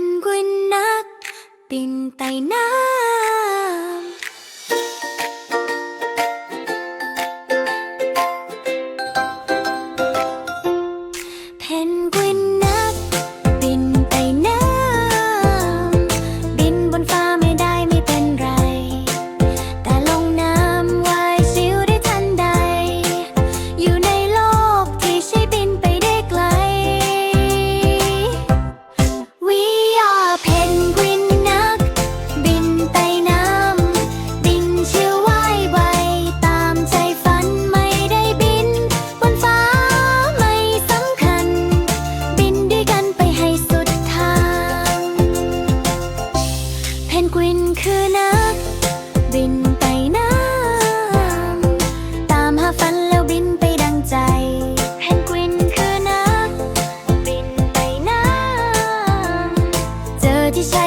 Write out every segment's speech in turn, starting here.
นกวินนัก นกวินคือนัก บินไปน้ำตามหาฝันแล้วบินไปดังใจ เพนกวินคือนัก บินไปน้ำเจอที่ใช่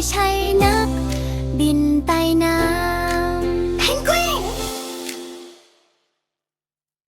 ที่ใช่นัก บินใต้น้ำเพนกวิน